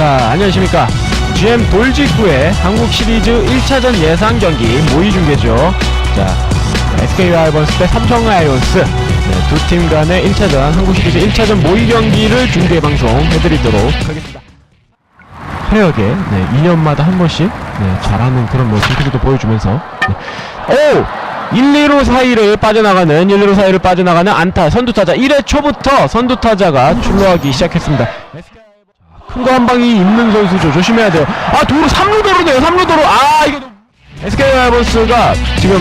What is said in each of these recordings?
자, 안녕하십니까. GM 돌직구의 한국 시리즈 1차전 예상 경기 모의 중계죠. 자, SK 와이번스 대 삼성 라이온스 네, 두팀 간의 1차전 한국 시리즈 1차전 모의 경기를 중계 방송해드리도록 하겠습니다. 해역에 네, 2년마다 한 번씩 네, 잘하는 그런 뭐 진투도 보여주면서 네. 오! 1, 2루 사이를 빠져나가는 1, 2루 사이를 빠져나가는 안타 선두타자 1회 초부터 선두타자가 출루하기 시작했습니다. 큰 거 한 방이 있는 선수죠. 조심해야 돼요. 아 도로 3루 도로네요. 3루 도로. 아 이거 SK 와이번스가 지금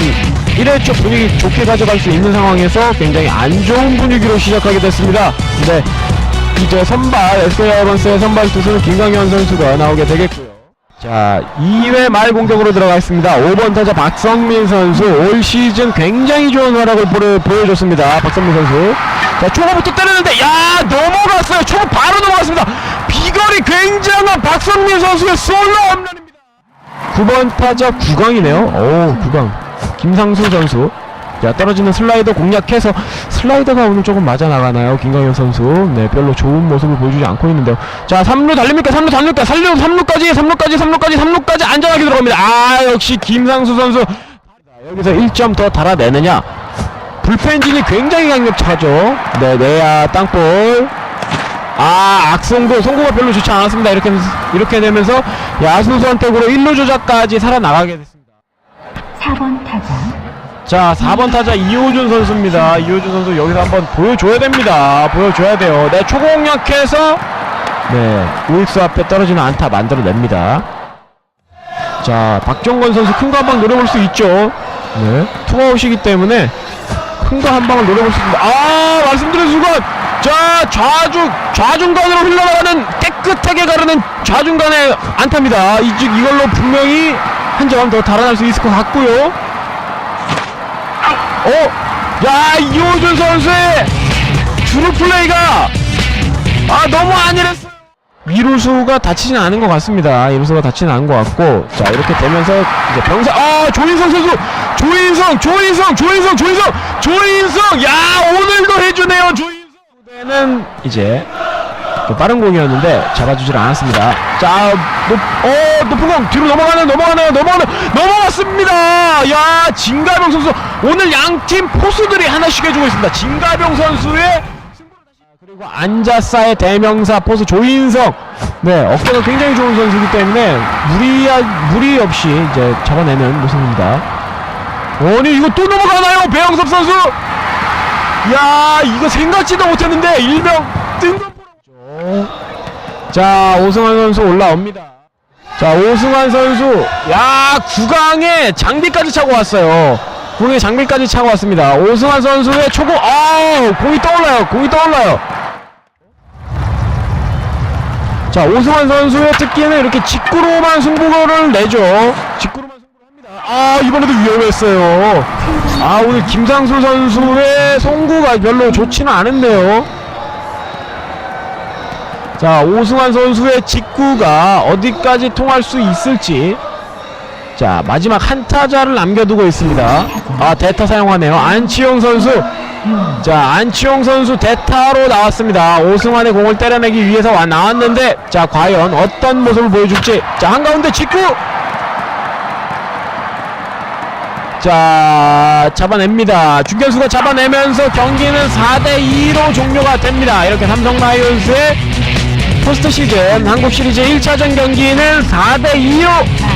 1회 초 분위기 좋게 가져갈 수 있는 상황에서 굉장히 안 좋은 분위기로 시작하게 됐습니다. 근데 이제 선발 SK 와이번스의 선발 투수는 김강현 선수가 나오게 되겠고요. 자, 2회 말 공격으로 들어가겠습니다. 5번 타자 박성민 선수 올 시즌 굉장히 좋은 활약을 보여, 보여줬습니다. 박성민 선수. 자, 초구부터 때렸는데 야 넘어갔어요. 초구 바로 넘어갔습니다. 비거리 굉장한 박성민 선수의 솔로 홈런입니다. 9번 타자 구강이네요. 오, 구강. 김상수 선수. 자, 떨어지는 슬라이더 공략해서 슬라이더가 오늘 조금 맞아 나가나요? 김강현 선수. 네, 별로 좋은 모습을 보여주지 않고 있는데요. 자, 3루 달립니까? 3루 달립니까? 3루, 3루까지, 3루까지, 3루까지, 3루까지 안전하게 들어갑니다. 아, 역시 김상수 선수. 자, 여기서 1점 더 달아내느냐? 불펜진이 굉장히 강력하죠. 네, 내야 땅볼. 아, 악송도 송구가 별로 좋지 않았습니다. 이렇게 이렇게 되면서 야수 선택으로 1루 조작까지 살아나가게 됐습니다. 4번 타자 자, 4번 타자 이호준 선수입니다. 이호준 선수 여기서 한번 보여줘야 됩니다. 보여줘야 돼요. 네, 초공략해서 네, 우익수 앞에 떨어지는 안타 만들어냅니다. 자, 박종건 선수 큰 거한방 노려볼 수 있죠. 네, 투아웃이기 때문에 큰 거 한 방을 있습니다. 아, 말씀드린 순간, 자, 좌중, 좌중간으로 흘러가는 깨끗하게 가르는 좌중간의 안타입니다. 이, 이걸로 분명히 한 점 더 달아날 수 있을 것 같고요. 어? 야 이호준 선수의 주루 플레이가 아 너무 안일했어요 이루수가 다치진 않은 것 같습니다 이루수가 다치진 않은 것 같고 자 이렇게 되면서 이제 병사 아 조인성 선수 조인성 조인성 조인성 조인성 조인성 야 오늘도 해주네요 조인성 이제 또 빠른 공이었는데 잡아주질 않았습니다. 자, 높, 어, 높은 공 뒤로 넘어가네요, 넘어가네요, 넘어가네요, 넘어갔습니다. 야, 진가병 선수 오늘 양팀 포수들이 하나씩 해주고 있습니다. 진가병 선수의 아, 그리고 안자사의 대명사 포수 조인성, 네, 어깨가 굉장히 좋은 선수이기 때문에 무리 무리 없이 이제 잡아내는 모습입니다. 아니 이거 또 넘어가나요, 배영섭 선수? 야, 이거 생각지도 못했는데 일명 뜬금 자 오승환 선수 올라옵니다. 자 오승환 선수. 야 구강에 장비까지 차고 왔어요. 구강에 장비까지 차고 왔습니다. 오승환 선수의 초구 아 공이 떠올라요. 공이 떠올라요. 자 오승환 선수의 특기는 이렇게 직구로만 승부를 내죠. 합니다 아 이번에도 위험했어요. 아 오늘 김상수 선수의 송구가 별로 좋지는 않은데요. 자 오승환 선수의 직구가 어디까지 통할 수 있을지. 자 마지막 한 타자를 남겨두고 있습니다. 아 대타 사용하네요. 안치용 선수. 자 안치용 선수 대타로 나왔습니다. 오승환의 공을 때려내기 위해서 와 나왔는데 자 과연 어떤 모습을 보여줄지. 자 한가운데 직구 자 잡아냅니다. 중견수가 잡아내면서 경기는 4대2로 종료가 됩니다. 이렇게 삼성 라이온스의 포스트 시즌 한국 시리즈 1차전 경기는 4대2로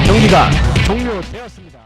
경기가 종료되었습니다